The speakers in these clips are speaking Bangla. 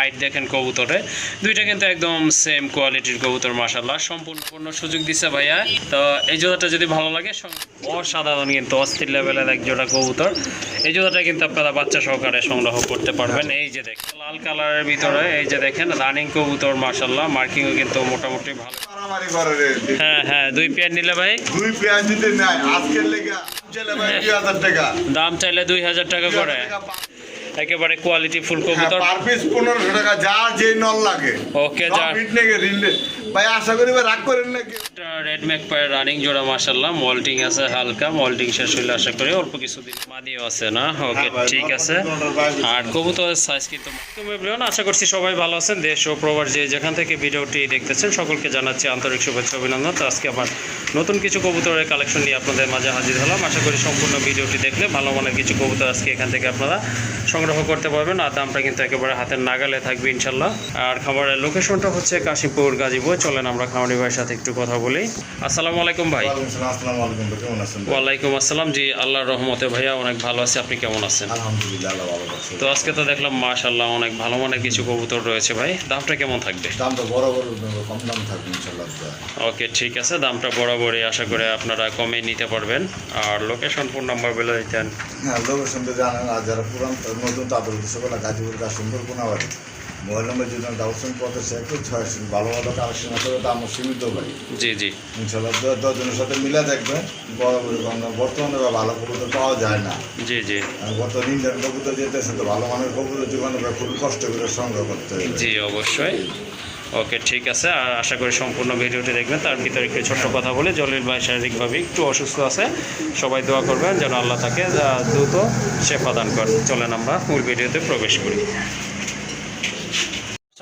হাইট দেখেন কবুতরে। দুইটা কিন্তু একদম সেম কোয়ালিটির কবুতর মাসাল্লাহ সম্পূর্ণ পূর্ণ সুযোগ দিচ্ছে ভাইয়া। তো এই জোড়াটা যদি ভালো লাগে অসাধারণ কিন্তু অস্থির লেভেলের এক জোড়া কবুতর। এই জোড়াটা কিন্তু আপনারা বাচ্চা সহকারে সংগ্রহ করতে পারবেন। এই যে দেখেন লাল কালারের ভিতরে এই যে দেখেন রানিং কবুতর মাসাল্লাহ মার্কিংও কিন্তু মোটামুটি ভালো। হ্যাঁ হ্যাঁ দুই পেয়ার নিলে ভাই? দুই নাই। আজকের লেগে দাম চাইলে দুই হাজার টাকা। করে। একেবারে কোয়ালিটি ফুল কবুতর পার পিস পনেরোশো টাকা যা যে নল লাগে। ওকে যা। হিট নেগে রিলে ভাই আশা করি ভাই রাগ করেন নাকি? রেড ম্যাক পায়ের রানিং জোড়া মাসাল্লাহ মল্টিং আছে হালকা মল্টিং শেষ হইলে আশা করি অল্প কিছুদিন মাদিও আছে না? ওকে হ্যাঁ ঠিক আছে। আর কবুতরের সাইজ কিন্তু তুমি এভরিওয়ান আশা করছি সবাই ভালো আছেন দেশ ও প্রবাস যে যেখান থেকে ভিডিওটি দেখতেছেন সকলকে জানাচ্ছি আন্তরিক শুভেচ্ছা অভিনন্দন। তো আজকে আবার নতুন কিছু কবুতরের কালেকশন নিয়ে আপনাদের মাঝে হাজির হলাম। আশা করি সম্পূর্ণ ভিডিওটি দেখলে ভালো মানের কিছু কবুতর আজকে এখান থেকে আপনারা সংগ্রহ করতে পারবেন আর দামটা কিন্তু একেবারে হাতের নাগালে থাকবে ইনশাল্লাহ আর খাবারের লোকেশনটা হচ্ছে কাশীপুর গাজীপুর। চলেন আমরা খামারি ভাইয়ের সাথে একটু কথা বলি। আসসালামু আলাইকুম ভাই। ওয়ালাইকুম আসসালাম, জি আল্লাহর রহমতে ভাইয়া অনেক ভালো আছে। আপনি কেমন আছেন? আল্লাহ তো আজকে তো দেখলাম মাশাল্লাহ অনেক ভালো মানের কিছু কবুতর রয়েছে ভাই। দামটা কেমন থাকবে? দামটা বড় বড় কম দাম থাকবে ইনশাল্লাহ ওকে ঠিক আছে। দামটা বরাবরই আশা করে আপনারা কমে নিতে পারবেন। আর লোকেশন ফোন নাম্বার বলে দিতেন। হ্যাঁ লোকেশন তো জানেন আর যারা পুরান নতুন তাদের উদ্দেশ্যবেলা গাজীপুর কাজ সুন্দর গুণাবাড়ি মোবাইল নম্বর যদি ডাউসন পথে সে একটু ছয় ভালো ভালো কালেকশন আছে দাম সীমিত ভাই। জি জি। ইনশাল্লাহ দশজনের সাথে মিলে দেখবে বড় বড় বর্তমানে বা ভালো কবুতর পাওয়া যায় না। জি জি। বর্তমান ইন্ডিয়ান কবুতর যেতেছে তো ভালো মানের কবুতর জীবনে খুব কষ্ট করে সংগ্রহ করতে হবে। জি অবশ্যই। ওকে ঠিক আছে। আর আশা করি সম্পূর্ণ ভিডিওটি দেখবেন। তার ভিতরে একটু ছোট্ট কথা বলে জলিল ভাই শারীরিকভাবে একটু অসুস্থ আছে। সবাই দোয়া করবেন যেন আল্লাহ তাকে দ্রুত সেবা দান করেন। চলেন আমরা মূল ভিডিওতে প্রবেশ করি।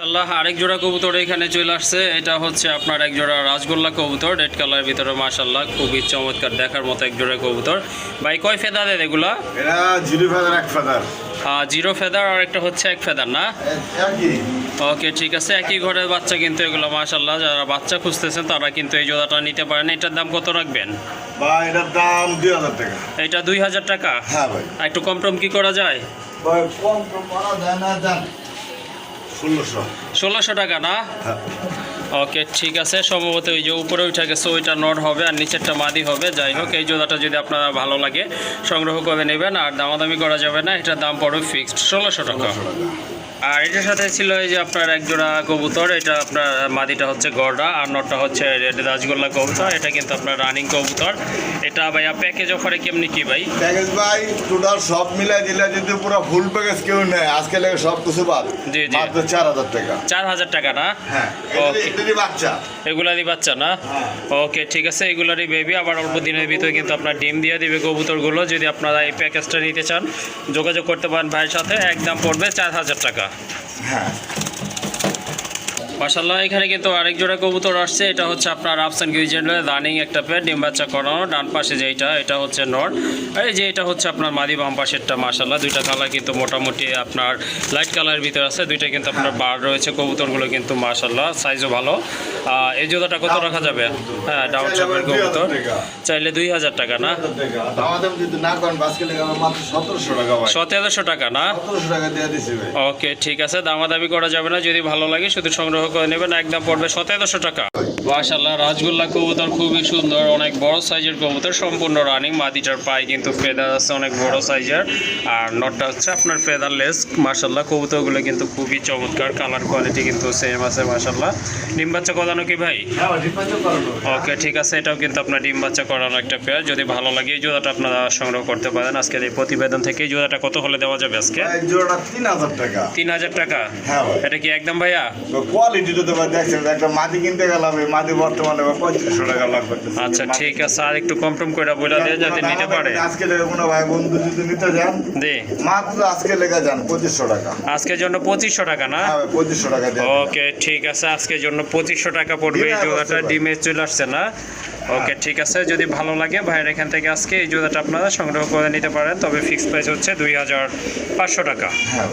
আল্লাহ আরেক জোড়া কবুতর এখানে চলে আসছে। এটা হচ্ছে আপনার এক জোড়া রাজগোল্লা কবুতর রেড কালার ভিতরে মাশাল্লাহ খুবই চমৎকার দেখার মতো এক জোড়া কবুতর। ভাই কয় ফেদারের এগুলা? এরা জিরো ফেদার এক ফেদার। জিরো ফেদার আর একটা হচ্ছে এক ফেদার না? ওকে ঠিক আছে। একই ঘরের বাচ্চা কিন্তু এগুলো মাশাল্লাহ যারা বাচ্চা খুঁজতেছেন তারা কিন্তু এই জোড়াটা নিতে পারেন। এটার দাম কত রাখবেন? বা এটার দাম দুই হাজার টাকা। এটা দুই হাজার টাকা? হ্যাঁ ভাই। একটু কম টম কি করা যায়? ভাই কম কম করা যায় না জান। ষোলোশো। ষোলোশো টাকা না? হ্যাঁ। ওকে ঠিক আছে। সম্ভবত ওই যে উপরে উঠে গেছে ওইটা নট হবে আর নিচেরটা মাদি হবে। যাই হোক এই জোড়াটা যদি আপনারা ভালো লাগে সংগ্রহ করে নেবেন আর দামাদামি করা যাবে না এটার দাম পড়বে ফিক্সড ষোলোশো টাকা। আর এটার সাথে ছিল এই যে আপনার এক জোড়া কবুতর এটা আপনার মাদিটা হচ্ছে গড়া আর নটটা হচ্ছে রাজগোল্লা কবুতর এটা কিন্তু আপনার রানিং কবুতর। এটা ভাইয়া প্যাকেজ অফারে কেমনি কি ভাই? প্যাকেজ ভাই টোটাল সব মিলাই দিলে যদি পুরো ফুল প্যাকেজ কেউ নেয় আজকে লেগে সব কিছু বাদ। জি, জি। মাত্র চার হাজার টাকা। চার হাজার টাকা না? হ্যাঁ বাচ্চা। এগুলারই বাচ্চা না? হ্যাঁ। ওকে ঠিক আছে এগুলারই বেবি আবার অল্প দিনের ভিতরে কিন্তু আপনার ডিম দিয়ে দিবে কবুতরগুলো। যদি আপনারা এই প্যাকেজটা নিতে চান যোগাযোগ করতে পারেন ভাইয়ের সাথে একদম পড়বে চার হাজার টাকা। হ্যাঁ মাসাল্লাহ এখানে কিন্তু আরেক জোড়া কবুতর আসছে। এটা হচ্ছে আপনার আফসান গিউজেন্ডের রানিং একটা পেয়ার ডিম বাচ্চা করানো। ডান পাশে যেটা এটা হচ্ছে নর আর এই যে এটা হচ্ছে আপনার মাদি বাম পাশেরটা মাসাল্লাহ দুইটা কালার কিন্তু মোটামুটি আপনার লাইট কালারের ভিতরে আছে। দুইটা কিন্তু আপনার বার রয়েছে। কবুতরগুলো কিন্তু মাসাল্লাহ সাইজও ভালো। এই জোড়াটা কত রাখা যাবে? হ্যাঁ ডাউন চাপের কবুতর। চাইলে দুই হাজার টাকা না? সতেরোশো টাকা না? ওকে ঠিক আছে। দামাদামি করা যাবে না। যদি ভালো লাগে শুধু সংগ্রহ করে নেবেন একদম পড়বে সতেরোশো টাকা। মাশাল্লাহ রাজগোল্লা কবুতর খুবই সুন্দর অনেক বড় সাইজের কবুতর সম্পূর্ণ রানিং মাদিটার পায়ে কিন্তু ফেদার আছে অনেক বড় সাইজের আর নটটা হচ্ছে আপনার ফেদারলেস মাশাল্লাহ কবুতরগুলো কিন্তু খুবই চমৎকার কালার কোয়ালিটি কিন্তু সেম আছে মাশাল্লাহ ডিম বাচ্চা করানো কি ভাই? হ্যাঁ ওকে ঠিক আছে এটাও কিন্তু আপনার ডিম বাচ্চা করানো একটা পেয়ার যদি ভালো লাগে এই জোড়াটা আপনারা সংগ্রহ করতে পারেন। আজকের এই প্রতিবেদন থেকে এই জোড়াটা কত হলে দেওয়া যাবে আজকে? জোড়াটা তিন হাজার টাকা। তিন হাজার টাকা? হ্যাঁ এটা কি একদম ভাইয়া? কোয়ালিটি তো দেখছেন একটা মাটি কিনতে গেলাম মাটি বর্তমানে পঁয়ত্রিশশো টাকা লাভ করতেছে। আচ্ছা ঠিক আছে আর একটু কম টম করে বলে দিয়ে যাতে নিতে পারে। আজকে কোনো ভাই বন্ধু যদি নিতে যান মাত্র আজকে লেগে যান পঁচিশশো টাকা। আজকের জন্য পঁচিশশো টাকা না? হ্যাঁ পঁচিশশো টাকা ওকে ঠিক আছে আজকের জন্য পঁচিশশো টাকা পড়বে এই জোড়াটা ডিমে চলে আসছে না? ওকে ঠিক আছে যদি ভালো লাগে ভাইয়ের এখান থেকে আজকে এই জোড়াটা আপনারা সংগ্রহ করে নিতে পারেন তবে ফিক্স প্রাইস হচ্ছে দুই হাজার পাঁচশো টাকা। হ্যাঁ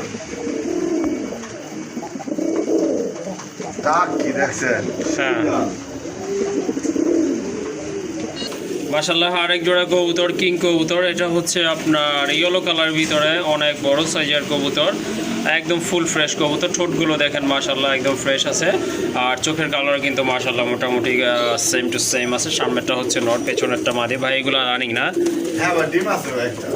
ভাই ডাক কি দেখছেন হ্যাঁ মাসাল্লাহ আরেক জোড়া কবুতর কিং কবুতর। এটা হচ্ছে আপনার ইয়েলো কালার ভিতরে অনেক বড় সাইজের কবুতর। একদম ফুল ফ্রেশ কবুতর। ঠোঁটগুলো দেখেন মাশাল্লাহ একদম ফ্রেশ আছে। আর চোখের কালার কিন্তু মাশাল্লাহ মোটামুটি সেম টু সেম আছে। সামনেরটা হচ্ছে নট পেছনেরটা মাদি। ভাই এগুলো রানিং না? হ্যাঁ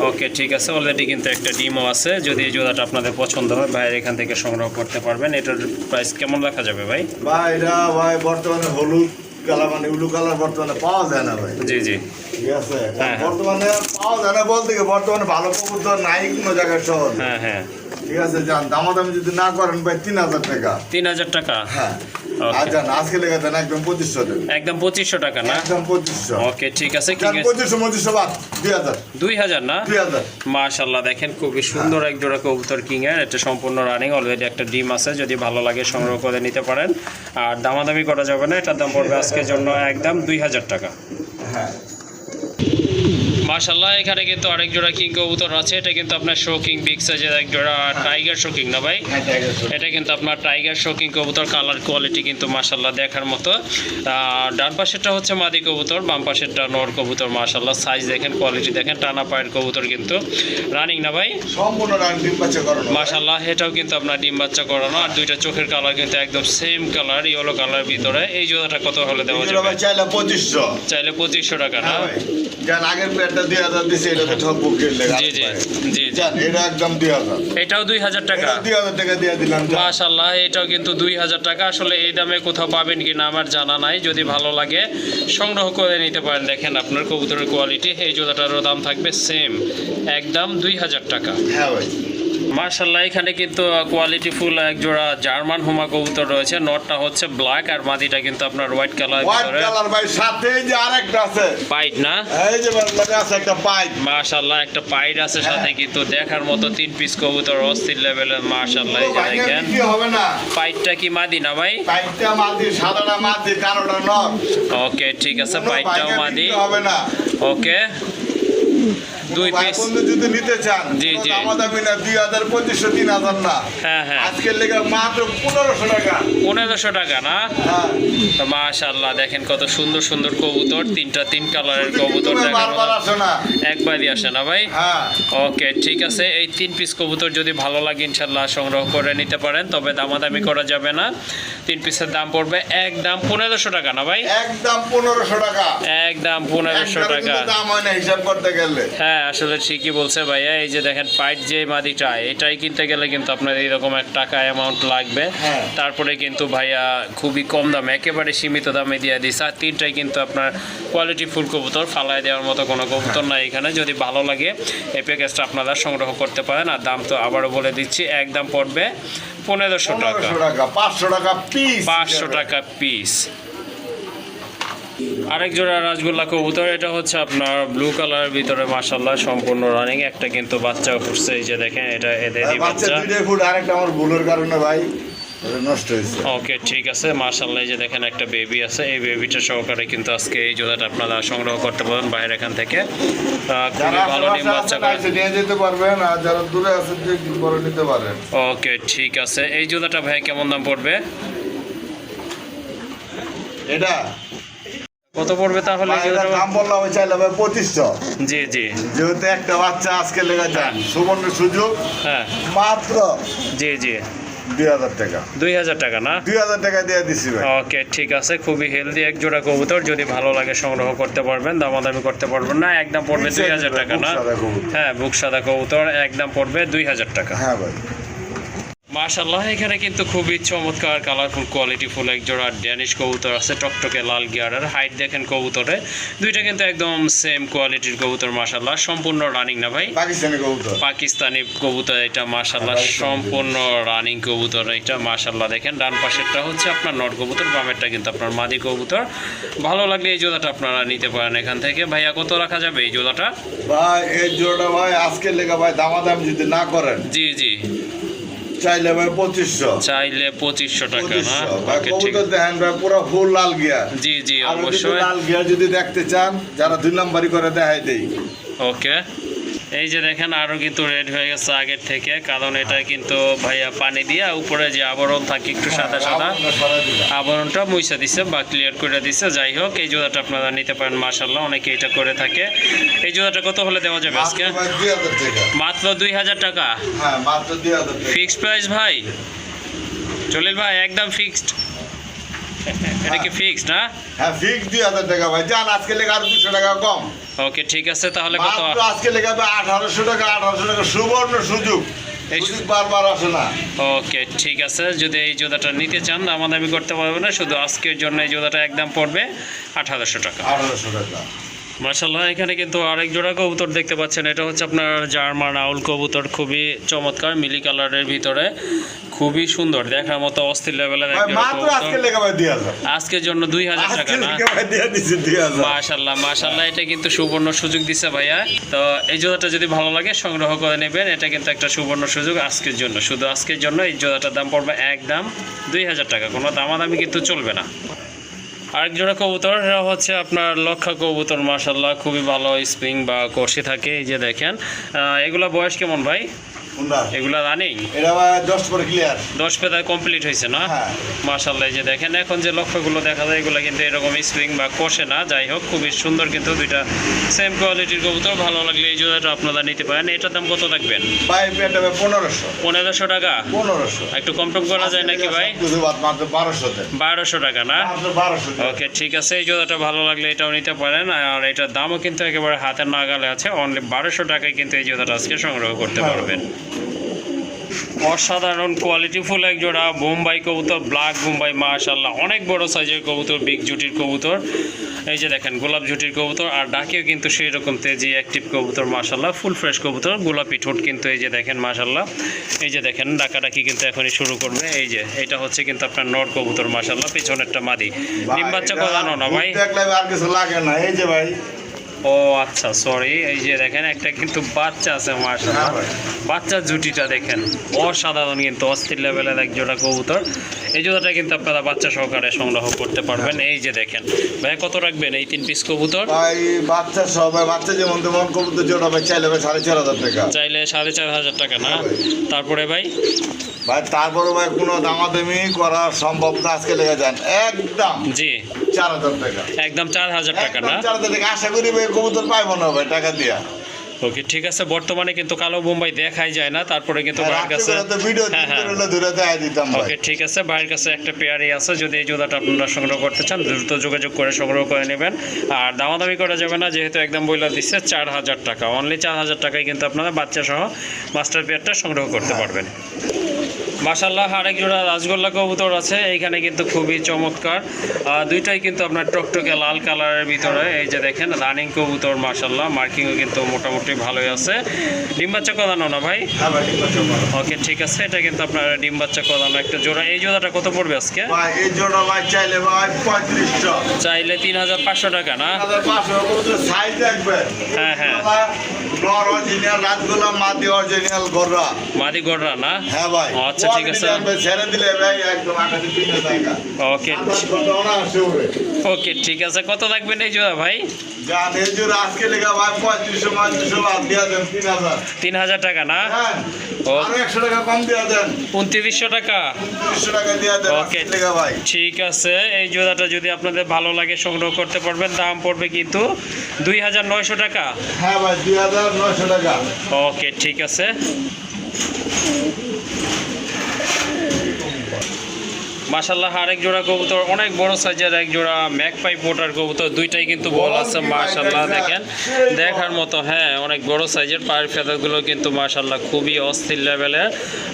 ওকে ঠিক আছে। অলরেডি কিন্তু একটা ডিমও আছে। যদি এই জোড়াটা আপনাদের পছন্দ হয় ভাইয়ের এখান থেকে সংগ্রহ করতে পারবেন। এটার প্রাইস কেমন রাখা যাবে ভাই? ভাই এটা ভাই বর্তমানে হলুদ। কালার মানে উলু কালার বর্তমানে পাওয়া যায় না ভাই। জি জি। ঠিক আছে? হ্যাঁ, হ্যাঁ। বর্তমানে পাওয়া যায় না বলতে কি বর্তমানে ভালো কবুতর নাই কোনো জায়গায় সহজ। হ্যাঁ হ্যাঁ। ঠিক আছে যান। দামাদামি যদি না করেন ভাই তিন হাজার টাকা। তিন হাজার টাকা? হ্যাঁ। Okay. আজকে লেগে দেন একদম পঁচিশশো একদম পঁচিশশো টাকা না? একদম পঁচিশশো। ওকে ঠিক আছে কি যান পঁচিশশো পঁচিশশো বাদ দুই হাজার। দুই হাজার না? দুই হাজার। মাশাল্লাহ দেখেন খুবই সুন্দর এক জোড়া কবুতর কিং এর এটা সম্পূর্ণ রানিং অলরেডি একটা ডিম আছে যদি ভালো লাগে সংগ্রহ করে নিতে পারেন। আর দামাদামি করা যাবে না এটার দাম পড়বে আজকের জন্য একদম দুই হাজার টাকা। হ্যাঁ। মাশাল্লাহ এখানে কিন্তু আরেক জোড়া কিং কবুতর আছে। এটা কিন্তু আপনার শোকিং বিগ সাইজের এক জোড়া টাইগার শোকিং না ভাই? হ্যাঁ এটা কিন্তু আপনার টাইগার শোকিং কবুতর কালার কোয়ালিটি কিন্তু মাশাল্লাহ দেখার মতো। ডান পাশেরটা হচ্ছে মাদি কবুতর বাম পাশেরটা নর কবুতর মাশাল্লাহ সাইজ দেখেন কোয়ালিটি দেখেন টানা পায়ের কবুতর কিন্তু। রানিং না ভাই? সম্পূর্ণ রান ডিম বাচ্চা করানো। মাশাল্লাহ এটাও কিন্তু আপনার ডিম বাচ্চা করানো। আর দুইটা চোখের কালার কিন্তু একদম সেম কালার ইয়েলো কালার ভিতরে। এই জোড়াটা কত হলে দেওয়া যাবে? চাইলে পঁচিশশো। চাইলে পঁচিশশো টাকা না? হ্যাঁ আগের প্লেটটা দুই হাজার দিছে এটা তো ঠক বুকের জি জি জি জি। এটা একদম দুই হাজার। এটাও দুই হাজার টাকা। দুই হাজার টাকা দিয়ে দিলাম মাশাল্লাহ এটাও কিন্তু দুই হাজার টাকা। আসলে এই দামে কোথাও পাবেন কিনা আমার জানা নাই। যদি ভালো লাগে সংগ্রহ করে নিতে পারেন। দেখেন আপনার কবুতরের কোয়ালিটি এই জোড়াটারও দাম থাকবে সেম একদম দুই হাজার টাকা। হ্যাঁ ভাই। মার্শাল্লাহ এখানে কিন্তু কোয়ালিটি ফুল এক জোড়া জার্মান হুমা কবুতর রয়েছে। নটটা হচ্ছে ব্ল্যাক আর মাদিটা কিন্তু আপনার হোয়াইট কালার হোয়াইট ভিতরে। কালার ভাই সাথে যে আরেকটা আছে। পাইট না? এই যে লাগে আছে একটা পাইপ মার্শাল্লাহ একটা পাইট আছে সাথে কিন্তু দেখার মতো তিন পিস কবুতর অস্থির লেভেলের মার্শাল্লাহ এই যে দেখেন। হবে না? পাইটটা কি মাদি না ভাই? পাইপটা মাদি সাদাটা মাদি কালোটা নর ওকে ঠিক আছে পাইটটাও মাদি। হবে না। ওকে দুই পিস বন্ধু যদি নিতে চান জি, জি। দামাদামি না দুই হাজার পঁচিশশো তিন হাজার না। হ্যাঁ হ্যাঁ। আজকের লেগে মাত্র পনেরোশো টাকা। পনেরোশো টাকা না? হ্যাঁ। মাশাল্লাহ দেখেন কত সুন্দর সুন্দর কবুতর। তিনটা তিন কালারের কবুতর একবারই আসে না। ভাই? হ্যাঁ। ওকে ঠিক আছে। এই তিন পিস কবুতর যদি ভালো লাগে ইনশাল্লাহ সংগ্রহ করে নিতে পারেন তবে দামাদামি করা যাবে না। তিন পিসের দাম পড়বে একদম পনেরোশো টাকা না ভাই? একদম পনেরোশো টাকা। একদম পনেরোশো টাকা। দাম হয় না হিসাব করতে গেলে। হ্যাঁ আসলে ঠিকই বলছে ভাইয়া এই যে দেখেন পাইট যে মাদিটা এটাই কিনতে গেলে কিন্তু আপনার এইরকম এক টাকা অ্যামাউন্ট লাগবে। হ্যাঁ। তারপরে কিন্তু ভাইয়া খুবই কম দামে একেবারে সীমিত দামে দিয়ে দিচ্ছে আর তিনটাই কিন্তু আপনার কোয়ালিটি ফুল কবুতর ফালায় দেওয়ার মতো কোনো কবুতর নাই এখানে। যদি ভালো লাগে এই প্যাকেজটা আপনারা সংগ্রহ করতে পারেন। আর দাম তো আবারও বলে দিচ্ছি একদম পড়বে পনেরোশো টাকা। পাঁচশো টাকা পিস পাঁচশো টাকা পিস আরেক জোড়া রাজগোল্লা কবুতর এটা হচ্ছে আপনার ব্লু কালারের ভিতরে মাসাল্লাহ সম্পূর্ণ রানিং একটা কিন্তু বাচ্চা ফুটছে এই যে দেখেন এটা এদেরই বাচ্চা আরেকটা আমার ভুলের কারণে ভাই নষ্ট হয়েছে। ওকে ঠিক আছে মার্শাল্লাহ যে দেখেন একটা বেবি আছে এই বেবিটা সহকারে কিন্তু আজকে এই জোড়াটা আপনারা সংগ্রহ করতে পারেন বাইরে এখান থেকে। খুবই ভালো ডিম বাচ্চা নিয়ে যেতে পারবেন আর যারা দূরে আছেন করে নিতে পারেন। ওকে ঠিক আছে এই জোড়াটা ভাই কেমন দাম পড়বে? এটা? কত পড়বে তাহলে? দাম বললাম চাইলাম ভাই পঁচিশশো। জি জি। যেহেতু একটা বাচ্চা আজকে লেগে যান সুবর্ণ সুযোগ হ্যাঁ। মাত্র জি জি। দুই হাজার টাকা। না? দুই হাজার টাকা দিয়ে দিচ্ছি ওকে ঠিক আছে খুবই হেলদি এক জোড়া কবুতর। যদি ভালো লাগে সংগ্রহ করতে পারবেন দামাদামি করতে পারবেন না একদম পড়বে দুই হাজার টাকা না? হ্যাঁ বুক সাদা কবুতর একদম পড়বে দুই হাজার টাকা। হ্যাঁ ভাই। মাশাল্লাহ এখানে কিন্তু খুবই চমৎকার কালারফুল কোয়ালিটি ফুল এক জোড়া ড্যানিশ কবুতর আছে টকটকে লাল গিয়ারের হাইট দেখেন কবুতরে। দুইটা কিন্তু একদম সেম কোয়ালিটির কবুতর মাশাল্লাহ সম্পূর্ণ রানিং না ভাই? পাকিস্তানি কবুতর। পাকিস্তানি কবুতর এটা মাশাল্লাহ সম্পূর্ণ রানিং কবুতর এটা মাশাল্লাহ দেখেন ডান পাশেরটা হচ্ছে আপনার নট কবুতর বামেরটা কিন্তু আপনার মাদি কবুতর। ভালো লাগলে এই জোড়াটা আপনারা নিতে পারেন এখান থেকে। ভাইয়া কত রাখা যাবে এই জোড়াটা? ভাই এই জোড়া ভাই আজকের লেগে ভাই দামাদাম যদি না করেন। জি জি। চাইলে ভাই পঁচিশশো। চাইলে পঁচিশশো টাকা না? ওকে ঠিক দেখেন ভাই পুরো ফুল লাল গিয়া। জি জি অবশ্যই। লাল গিয়া যদি দেখতে চান যারা দুই নাম্বারই করে দেখাই দেই। ওকে। এই যে দেখেন আরও কিন্তু রেড হয়ে গেছে আগের থেকে কারণ এটা কিন্তু ভাইয়া পানি দিয়ে উপরে যে আবরণ থাকে একটু সাদা সাদা দিলাম। আবরণটা মুইসা দিছে বা ক্লিয়ার করে দিছে যাই হোক এই জোড়াটা আপনারা নিতে পারেন মার্শাল্লাহ অনেকে এটা করে থাকে এই জোড়াটা কত হলে দেওয়া যাবে আজকে মাত্র ভাই 2000 টাকা। মাত্র দুই হাজার টাকা হ্যাঁ, মাত্র 2000 টাকা। ফিক্সড প্রাইস ভাই জলিল ভাই একদম ফিক্সড এটা কি ফিক্সড না হ্যাঁ, fix 2000 টাকা ভাই। যান, আজকে লেগে আরও 200 টাকা কম। ওকে ঠিক আছে তাহলে কত আজকে ভাই 1800 টাকা, 1800 টাকা সুবর্ণ সুযোগ। এই সুযোগ বারবার আসে না। ওকে ঠিক আছে যদি এই জোদাটা নিতে চান দামাদামি করতে পারব না শুধু আজকের জন্য এই জোদাটা একদম পড়বে আঠারোশো টাকা 1800 টাকা। মার্শাল্লাহ এখানে কিন্তু আরেক জোড়া কবুতর দেখতে পাচ্ছেন। এটা হচ্ছে আপনার জার্মান আউল কবুতর খুবই চমৎকার মিলি কালারের ভিতরে। খুবই সুন্দর দেখার মতো অস্থির লেভেলের এক ভাই, জোড়া মাত্র আজকে কবুতর লেগে ভাই 2000 আজকের জন্য দুই হাজার টাকা না? লেগে ভাই দিয়ে দিছি 2000 মাশাল্লাহ মাশাল্লাহ এটা কিন্তু সুবর্ণ সুযোগ দিছে ভাইয়া। তো এই জোড়াটা যদি ভালো লাগে সংগ্রহ করে নেবেন। এটা কিন্তু একটা সুবর্ণ সুযোগ আজকের জন্য। শুধু আজকের জন্য এই জোড়াটার দাম পড়বে এক দাম দুই হাজার টাকা। কোনো দামাদামি কিন্তু চলবে না। আরেক জোড়া কবুতর হচ্ছে আপনার লক্ষা কবুতর মাসাল্লাহ খুবই ভালো স্প্রিং বা কষি থাকে, এই যে দেখেন এগুলো বয়স কেমন ভাই? এগুলা রানিং এটা ভাই 10 পরে ক্লিয়ার দশ পেতায় কমপ্লিট হয়েছে না? হ্যাঁ। যে দেখেন এখন যে লক্ষ্যগুলো দেখা যায় এগুলো কিন্তু এরকম স্প্রিং বা কষে না। যাই হোক খুবই সুন্দর কিন্তু দুইটা সেম কোয়ালিটির কবুতর। ভালো লাগলে এই জোড়াটা আপনারা নিতে পারেন। এটার দাম কত ভাই ভাই 1500 পনেরোশো। টাকা? 1500 একটু কম টম করা যায় নাকি ভাই? মাত্র 1200 তে বারোশো টাকা না? মাত্র 1200 তে। ওকে ঠিক আছে। এই জোড়াটা ভালো লাগলে এটাও নিতে পারেন। আর এটার দামও কিন্তু একেবারে হাতের নাগালে আছে। অনলি বারোশো টাকায় কিন্তু এই জোড়াটা আজকে সংগ্রহ করতে পারবেন। অসাধারণ কোয়ালিটি ফুল এক জোড়া বোম্বাই কবুতর ব্ল্যাক বোম্বাই মাশাল্লাহ অনেক বড় সাইজের কবুতর বিগ জুটির কবুতর। এই যে দেখেন গোলাপ জুটির কবুতর আর ডাকেও কিন্তু সেই রকম তেজি অ্যাক্টিভ কবুতর মাশাল্লাহ ফুল ফ্রেশ কবুতর গোলাপি ঠোঁট কিন্তু এই যে দেখেন মাশাল্লাহ এই যে দেখেন ডাকাডাকি কিন্তু এখনই শুরু করবে। এই যে এটা হচ্ছে কিন্তু আপনার নর কবুতর মাশাল্লাহ পিছনেরটা মাদি। ডিম বাচ্চা করানো না ভাই। আর কিছু লাগে না। এই যে ভাই ও আচ্ছা সরি এই যে দেখেন একটা কিন্তু বাচ্চা আছে মাশাল্লাহ হ্যাঁ বাচ্চার জুটিটা দেখেন অসাধারণ কিন্তু অস্থির লেভেলের এক জোড়া কবুতর। এই জোড়াটা কিন্তু আপনারা বাচ্চা সহকারে সংগ্রহ করতে পারবেন। এই যে দেখেন ভাই কত রাখবেন এই তিন পিস কবুতর? ভাই বাচ্চা সবাই বাচ্চা যেমন তেমন কবুতর জোড়া ভাই চাইলে ভাই সাড়ে চার হাজার টাকা। চাইলে সাড়ে চার হাজার টাকা না? হ্যাঁ তারপরে ভাই? ভাই তারপরে ভাই কোনো দামাদামি করা সম্ভব না আজকে লেগে যান। একদম জি। চার হাজার টাকা। একদম চার হাজার টাকা না? চার হাজার টাকা। আশা করি ভাই কবুতর পাইবো না ভাই টাকা দিয়া। ওকে ঠিক আছে বর্তমানে কিন্তু কালো বোম্বাই দেখাই যায় না তারপরে কিন্তু ভাইয়ের কাছে হ্যাঁ হ্যাঁ। ওকে ঠিক আছে ভাইয়ের কাছে একটা পেয়ারই আছে যদি এই জোড়াটা আপনারা সংগ্রহ করতে চান দ্রুত যোগাযোগ করে সংগ্রহ করে নেবেন। আর দামাদামি করা যাবে না যেহেতু একদম বইলা দিচ্ছে চার হাজার টাকা। অনলি চার হাজার টাকায় কিন্তু আপনারা বাচ্চা সহ মাস্টার পেয়ারটা সংগ্রহ করতে পারবেন। মাসাল্লাহ আরেক জোড়া রাজগোল্লা কবুতর আছে এইখানে কিন্তু খুবই চমৎকার। দুইটাই কিন্তু আপনার টকটকে লাল কালারের ভিতরে এই যে দেখেন রানিং কবুতর মাসাল্লাহ মার্কিংও কিন্তু মোটামুটি ভালোই আছে। ডিম বাচ্চা করানো না ভাই? হ্যাঁ। ওকে ঠিক আছে এটা কিন্তু আপনার ডিম বাচ্চা করানো একটা জোড়া। এই জোড়াটা কত পড়বে আজকে? এই জোড়া ভাই চাইলে ভাই পঁয়ত্রিশশো। চাইলে তিন হাজার পাঁচশো টাকা না? হ্যাঁ, হ্যাঁ। নর অরিজিনাল গররা মাদি না? হ্যাঁ ভাই। আচ্ছা, ঠিক আছে। ছেড়ে দিলে ভাই একদম আকাশে ওকে। ওকে ঠিক আছে। কত লাগবেন এই জোড়া ভাই? যান এই জোড়া আজকে লেখা ভাই পঁয়ত্রিশশো পঁয়ত্রিশশো বাদ দিয়া দেন তিন হাজার। টাকা না? হ্যাঁ। ঠিক আছে। এই জোড়াটা যদি আপনাদের ভালো লাগে সংগ্রহ করতে পারবেন দাম পড়বে কিন্তু দুই হাজার নয়শো টাকা। হ্যাঁ ভাই দুই হাজার নয়শো টাকা ওকে ঠিক আছে মাশাল্লাহ আরেক জোড়া কবুতর অনেক বড় সাইজের এক জোড়া ম্যাকপাই পোটার কবুতর দুইটাই কিন্তু বল আছে মাশাল্লাহ দেখেন। দেখার মতো হ্যাঁ অনেক বড় সাইজের পায়ের ফেদারগুলো কিন্তু মাশাল্লাহ খুবই অস্থির লেভেলের।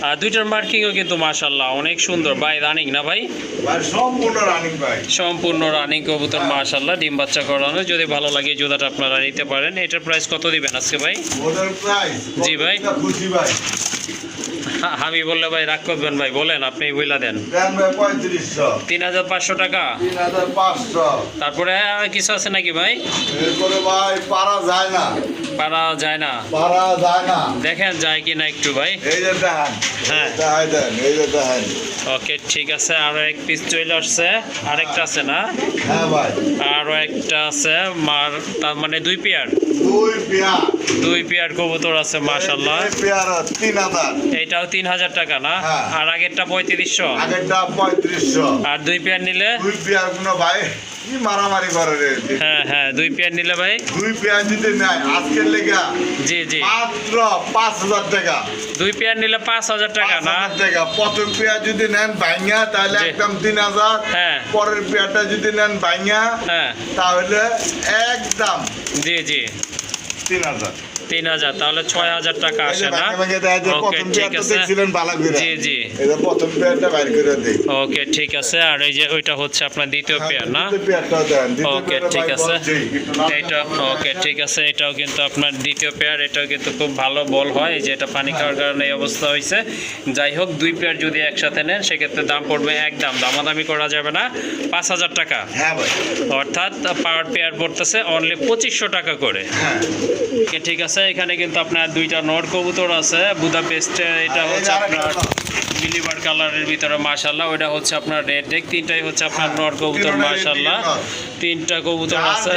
আর দুইটার মার্কিংও কিন্তু মাশাল্লাহ অনেক সুন্দর। বাই রানিং না ভাই? ভাই সম্পূর্ণ রানিং ভাই। সম্পূর্ণ রানিং কবুতর মাশাল্লাহ ডিম বাচ্চা করানো। যদি ভালো লাগে জোড়াটা আপনারা নিতে পারেন। এটার প্রাইস কত দিবেন আজকে ভাই? জি ভাই। খুশি ভাই? আমি বললে ভাই রাগ করবেন ভাই বলেন আপনি বইলা দেন। তিন হাজার পাঁচশো টাকা? তারপরে আর কিছু আছে নাকি ভাই? ভাই পারা যায় না। পারা যায় না। পারা যায় না। দেখেন যায় কি না একটু ভাই। হ্যাঁ। ওকে ঠিক আছে আরও এক পিস চলে আসছে। আরেকটা আছে না? হ্যাঁ ভাই। আরও একটা আছে মার তার মানে দুই পেয়ার। দুই পেয়ার। দুই পেয়ার কবুতর আছে মাশাল্লাহ দুই পেয়ার তিন হাজার টাকা না? হ্যাঁ। আর আগেরটা পঁয়ত্রিশশো? আগেরটা পঁয়ত্রিশশো। আর দুই পেয়ার নিলে? দুই পেয়ার কোনো ভাই মারামারি করে রে? হ্যাঁ হ্যাঁ দুই পেয়ার নিলে ভাই? দুই পেয়ার যদি নেয় আজকের লেগা জি জি। মাত্র পাঁচ হাজার টাকা। দুই পেয়ার নিলে পাঁচ হাজার টাকা না? টাকা। প্রথম পেয়ার যদি নেন ভাইঙ্গা তাহলে একদম তিন হাজার হ্যাঁ। পরের পেয়ারটা যদি নেন ভাইঙ্গা হ্যাঁ। তাহলে একদম জি জি। তিন হাজার তিন হাজার তাহলে ছয় হাজার টাকা আসে না? ওকে ঠিক আছে। জি জি। ওকে ঠিক আছে। আর এই যে ওইটা হচ্ছে আপনার দ্বিতীয় পেয়ার না? ওকে ঠিক আছে। এটা ওকে ঠিক আছে। এটাও কিন্তু আপনার দ্বিতীয় পেয়ার। এটাও কিন্তু খুব ভালো বল হয়। যে এটা পানি খাওয়ার কারণে এই অবস্থা হয়েছে। যাই হোক দুই পেয়ার যদি একসাথে নেন সেক্ষেত্রে দাম পড়বে একদম। দামাদামি করা যাবে না। পাঁচ হাজার টাকা। হ্যাঁ অর্থাৎ পাওয়ার পেয়ার পড়তেছে অনলি পঁচিশশো টাকা করে। হ্যাঁ। ঠিক আছে। এখানে কিন্তু আপনার দুইটা নর কবুতর আছে। বুদাপেস্টে এটা হচ্ছে আপনার মিলিবার কালারের ভিতরে মাশাল্লাহ ওটা হচ্ছে আপনার রেড ডেক তিনটাই হচ্ছে আপনার নর কবুতর মাশাল্লাহ তিনটা কবুতর আছে।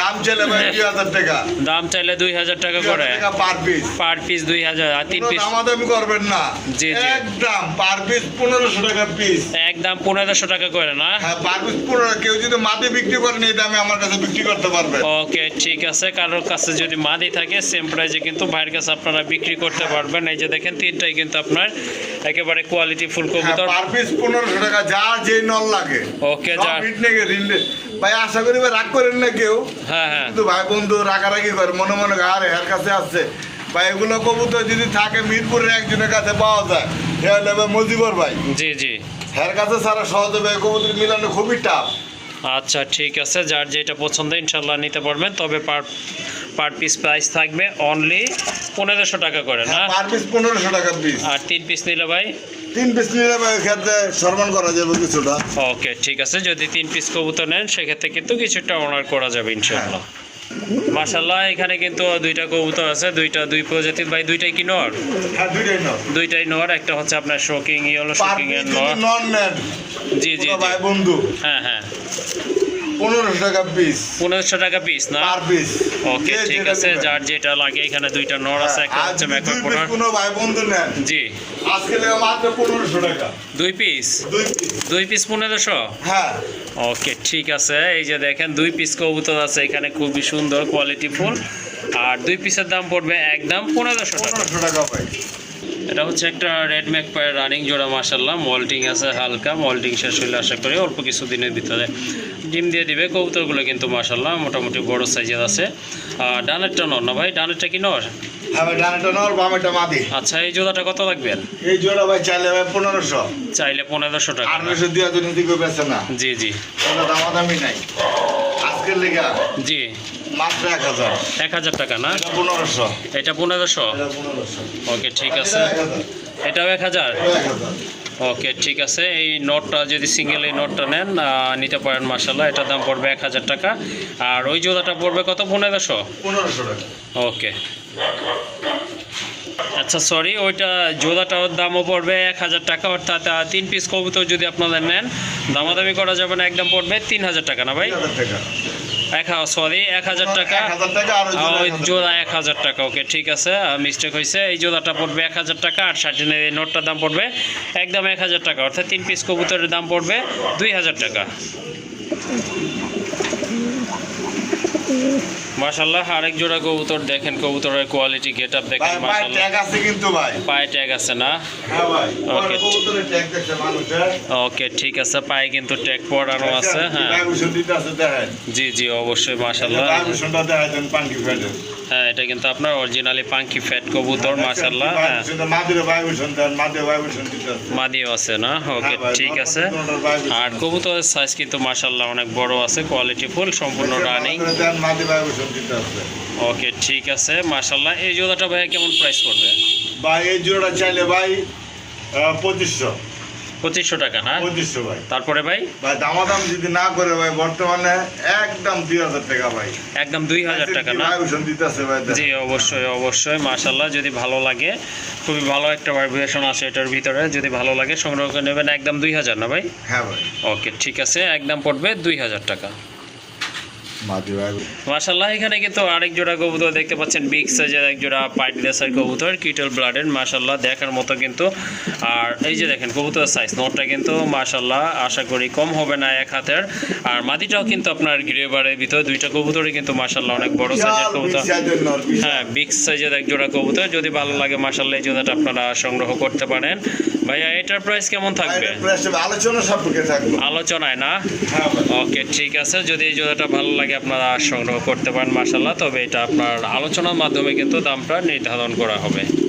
দাম দাম চাইলে দুই হাজার টাকা করে। পার পিস পার পিস দুই হাজার আর তিন পিস দামাদামি করবেন না। জি, জি। একদম পার পিস পনেরোশো টাকা পিস একদম পনেরোশো টাকা করে না? হ্যাঁ পার পিস পনেরো কেউ যদি মাটি বিক্রি করেন এই দামে আমার কাছে বিক্রি করতে পারবে। ওকে ঠিক আছে। কারোর কাছে যদি মাদি থাকে সেম প্রাইসে কিন্তু ভাইয়ের কাছে আপনারা বিক্রি করতে পারবেন। এই যে দেখেন তিনটাই কিন্তু আপনার একেবারে কোয়ালিটি ফুল কবুতর পার পিস পনেরোশো টাকা যার যে নল লাগে। ওকে যা। নেগে রিলে ভাই আশা করি রাগ করেন না কেউ। হ্যাঁ হ্যাঁ। কিন্তু ভাই বন্ধু রাগারাগি করে মনে মনে আরে এর কাছে আসছে। ভাই এগুলো কবুতর যদি থাকে মিরপুরের একজনের কাছে পাওয়া যায়। হলে ভাই মজিবর ভাই। জি জি। এর কাছে সারা সহজে ভাই কবুতর মিলানো খুবই টাফ আচ্ছা ঠিক আছে। যার যেটা পছন্দ ইনশাল্লাহ নিতে পারবেন। তবে পার পার পিস প্রাইস থাকবে অনলি পনেরোশো টাকা করে না? পার পিস পনেরোশো টাকা পিস আর তিন পিস নিলে ভাই? তিন পিস নিলে ভাই ক্ষেত্রে সম্মান করা যাবে কিছুটা। ওকে ঠিক আছে। যদি তিন পিস কবুতর নেন সেক্ষেত্রে কিন্তু কিছুটা অনার করা যাবে ইনশাল্লাহ মাশাল্লাহ এখানে কিন্তু দুইটা কবুতর আছে দুইটা দুই প্রজাতির। ভাই দুইটাই কি নর? হ্যাঁ দুইটাই নর। একটা হচ্ছে আপনার শোকিং ইয়েলো শোকিং এর নর। জি জি জি। ভাই বন্ধু। হ্যাঁ হ্যাঁ। পনেরোশো টাকা পিস পনেরোশো টাকা পিস না? পার পিস ওকে ঠিক আছে যার যেটা লাগে এখানে দুইটা নর আছে একটা হচ্ছে ম্যাকর দুই কোনো ভাই বন্ধু নেন। জি। আজকে লেগে মাত্র পনেরোশো টাকা। দুই পিস দুই পিস পনেরোশো? হ্যাঁ। ওকে ঠিক আছে। এই যে দেখেন দুই পিস কবুতর আছে এখানে খুবই সুন্দর কোয়ালিটি ফুল আর দুই পিসের দাম পড়বে একদম পনেরোশো টাকা। পনেরোশো টাকা ভাই। এটা হচ্ছে একটা রেড ম্যাক পায়ের রানিং জোড়া মাসাল্লাহ মল্টিং আছে হালকা মল্টিং শেষ হলে আশা করি অল্প কিছু দিনের ভিতরে ডিম দিয়ে দিবে। কবুতরগুলো কিন্তু মাসাল্লাহ মোটামুটি বড় সাইজের আছে। আর ডানেরটা নর না ভাই? ডানেরটা কি নর? হ্যাঁ আচ্ছা এই জোড়াটা কত এই জোড়া ভাই চাইলে পনেরোশো। চাইলে পনেরোশো টাকা। আঠারোশো দিয়ে জন্য দিকে না। জি জি। দামাদামি নাই। আজকের লেগে। জি। মাত্র এক হাজার। টাকা না? এটা পনেরোশো। এটা পনেরোশো? এটা পনেরোশো। ওকে ঠিক আছে। এটাও এক হাজার? এটা এক হাজার। ওকে ঠিক আছে। এই নোটটা যদি সিঙ্গেল এই নোটটা নেন নিতে পারেন মাসাল্লাহ এটার দাম পড়বে এক হাজার টাকা। আর ওই জোড়াটা পড়বে কত? পনেরোশো? পনেরোশো টাকা। ওকে। আচ্ছা সরি ওইটা জোড়াটার দামও পড়বে এক হাজার টাকা। অর্থাৎ তিন পিস কবুতর যদি আপনাদের নেন দামাদামি করা যাবে না একদম পড়বে তিন হাজার টাকা না ভাই? সরি এক হাজার টাকা। ওই জোড়া এক হাজার জোড়া এক হাজার টাকা ওকে ঠিক আছে। মিস্টেক হয়েছে এই জোড়াটা পড়বে এক হাজার টাকা আর শার্টিনের এই নোটটার দাম পড়বে একদম এক হাজার টাকা অর্থাৎ তিন পিস কবুতরের দাম পড়বে দুই হাজার টাকা। মাশাল্লাহ আরেক জোড়া কবুতর দেখেন কবুতরের কোয়ালিটি গেট আপ দেখেন মাশাল্লাহ ট্যাগ আছে কিন্তু ভাই। পায়ে ট্যাগ আছে না? হ্যাঁ ভাই Okay. কবুতরের ট্যাগ মানুষের। ওকে ঠিক আছে পায়ে কিন্তু ট্যাগ পড়ানো আছে হ্যাঁ। জি জি অবশ্যই মাশাল্লাহ ভাইভূষণটা দেখা দেন পাঙ্কি ফেটে হ্যাঁ এটা কিন্তু আপনার অরিজিনালি পাঙ্কি ফ্যাট কবুতর মাশাল্লাহ হ্যাঁ। মাদিও আছে না? ওকে হ্যাঁ ঠিক আছে। আর কবুতরের সাইজ কিন্তু মাশাল্লাহ অনেক বড় আছে কোয়ালিটি ফুল সম্পূর্ণ রানিং ওকে ঠিক আছে মাশাল্লাহ এই জোড়াটা ভাইয়া কেমন প্রাইস পড়বে? ভাই এই জোড়াটা চাইলে ভাই পঁচিশশো। পঁচিশশো টাকা না? পঁচিশশো ভাই। তারপরে ভাই? ভাই দামাদাম যদি না করে ভাই বর্তমানে একদম দুই হাজার টাকা ভাই। একদম দুই হাজার টাকা না? জি অবশ্যই অবশ্যই মাশাল্লাহ যদি ভালো লাগে খুবই ভালো একটা ভাইব্রেশন আছে এটার ভিতরে যদি ভালো লাগে সংগ্রহ করে নেবেন একদম দুই হাজার না ভাই? হ্যাঁ ভাই। ওকে ঠিক আছে একদম পড়বে দুই হাজার টাকা। মাশাল্লাহ এখানে কিন্তু আরেক জোড়া কবুতর দেখতে পাচ্ছেন বিগ সাইজের এক জোড়া পাইট কবুতর কিটল ব্লাডের মাশাল্লাহ দেখার মতো কিন্তু। আর এই যে দেখেন সাইজ নোটটা কিন্তু মাশাল্লাহ আশা করি কম হবে না এক হাতের। আর মাদিটাও কিন্তু আপনার ভিতরে দুইটা কবুতরই কিন্তু মাশাল্লাহ অনেক বড় সাইজের কবুতর। হ্যাঁ বিগ সাইজের এক জোড়া কবুতর যদি ভালো লাগে মাশাল্লাহ এই জোড়াটা আপনারা সংগ্রহ করতে পারেন। ভাইয়া এটার প্রাইস কেমন থাকবে? আলোচনা আলোচনায় না? হ্যাঁ ওকে ঠিক আছে যদি এই জোড়াটা ভালো লাগে আপনারা সংগ্রহ করতে পারেন মাসাল্লাহ তবে এটা আপনার আলোচনার মাধ্যমে কিন্তু দামটা নির্ধারণ করা হবে।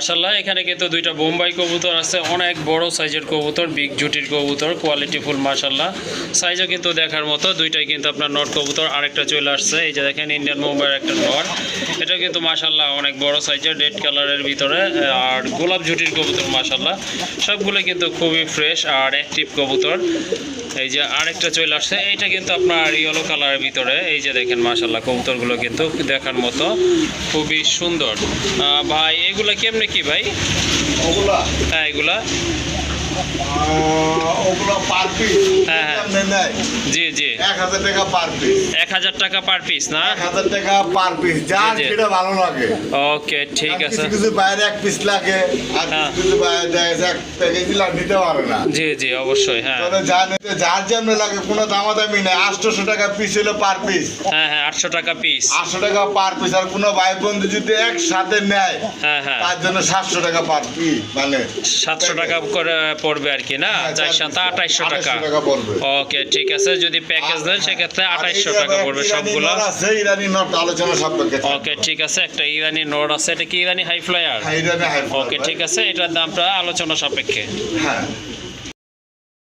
মাসাল্লাহ এখানে কিন্তু দুইটা বোম্বাই কবুতর আছে, অনেক বড় সাইজের কবুতর, বিগ জুটির কবুতর কোয়ালিটি ফুল মাসাল্লাহ সাইজও কিন্তু দেখার মতো, দুইটাই কিন্তু আপনার নট কবুতর, আরেকটা চলে আসছে, এই যে দেখেন ইন্ডিয়ান মুম্বাইয়ের একটা নট এটা কিন্তু মাসাল্লাহ অনেক বড় সাইজের রেড কালারের ভিতরে, আর গোলাপ জুটির কবুতর মাসাল্লাহ সবগুলো কিন্তু খুবই ফ্রেশ আর অ্যাক্টিভ কবুতর। এই যে আরেকটা চলে আসছে, এইটা কিন্তু আপনার ইয়েলো কালারের ভিতরে, এই যে দেখেন মাসাল্লাহ কবুতরগুলো কিন্তু দেখার মতো, খুবই সুন্দর। ভাই, এগুলো কেমনে কি ভাই? ওগুলা। হ্যাঁ এগুলা। ওগুলো পার পিস হ্যাঁ, হ্যাঁ। নেয়। জি জি। এক হাজার টাকা পার পিস এক হাজার টাকা পার পিস না? এক হাজার টাকা পার পিস যার জি, জি। যেটা ভালো লাগে। ওকে ঠিক আছে। কিছু কিছু বাইরে এক পিস লাগে আর হ্যাঁ। কিছু কিছু বাইরে দেখা এক প্যাকেজ নিতে পারে না। জি জি অবশ্যই হ্যাঁ। তবে যা নিতে যার যেমন লাগে কোনো দামাদামি নেই। আটশোশো টাকা পিস হলো পার পিস হ্যাঁ হ্যাঁ আটশো টাকা পিস আটশো টাকা পার পিস আর কোনো ভাই বন্ধু যদি একসাথে নেয় হ্যাঁ হ্যাঁ। তার জন্য সাতশো টাকা পার পিস মানে সাতশো টাকা করে পড়বে আর কি না? হ্যাঁ, চার সাত আঠাইশশো টাকা 2800 টাকা পড়বে। ওকে ঠিক আছে যদি প্যাকেজ নেন সেক্ষেত্রে আঠাইশশো টাকা পড়বে সবগুলো। ওকে ঠিক আছে একটা ইরানি নোট আছে এটা কি ইরানি হাই ফ্লায়ার হ্যাঁ, হাই ওকে ঠিক আছে এটার দামটা আলোচনা সাপেক্ষে। হ্যাঁ।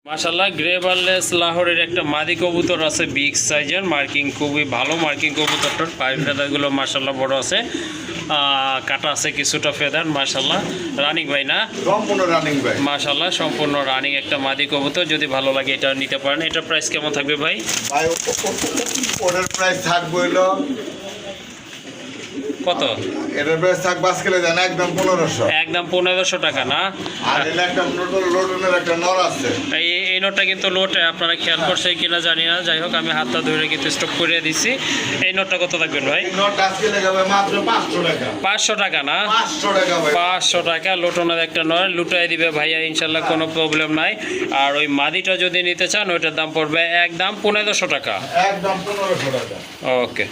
মাশাল্লাহ গ্রে বার্লেস লাহোরের একটা মাদি কবুতর আছে বিগ সাইজের মার্কিং খুবই ভালো মার্কিং কবুতরটার। পায়ের ফেদারগুলো মাশাল্লাহ বড় আছে। কাটা আছে কিছুটা ফেদার মাশাল্লাহ রানিং ভাই না? সম্পূর্ণ রানিং ভাই। মাশাল্লাহ সম্পূর্ণ রানিং একটা মাদি কবুতর। যদি ভালো লাগে এটা নিতে পারেন। এটা প্রাইস কেমন থাকবে ভাই? ভাই ওটার প্রাইস থাকবে হইল কত? এটার প্রাইস থাকবে আজকে দেন একদম পনেরোশো। একদম পনেরোশো টাকা না? আর এটা একটা লোটনের একটা নর আছে। এই এই নোটটা কিন্তু লোটে আপনারা খেয়াল করছে কিনা জানি না। যাই হোক আমি হাতটা ধরে কিন্তু স্টপ করে দিছি। এই নোটটা কত থাকবেন ভাই? নট আজকে লেগাবে মাত্র পাঁচশো টাকা। পাঁচশো টাকা না? পাঁচশো টাকা পাঁচশো টাকা লোটনের একটা নয় লুটাই দিবে ভাইয়া ইনশাল্লাহ কোনো প্রবলেম নাই। আর ওই মাদিটা যদি নিতে চান ওইটার দাম পড়বে একদম পনেরোশো টাকা। একদম পনেরোশো টাকা। ওকে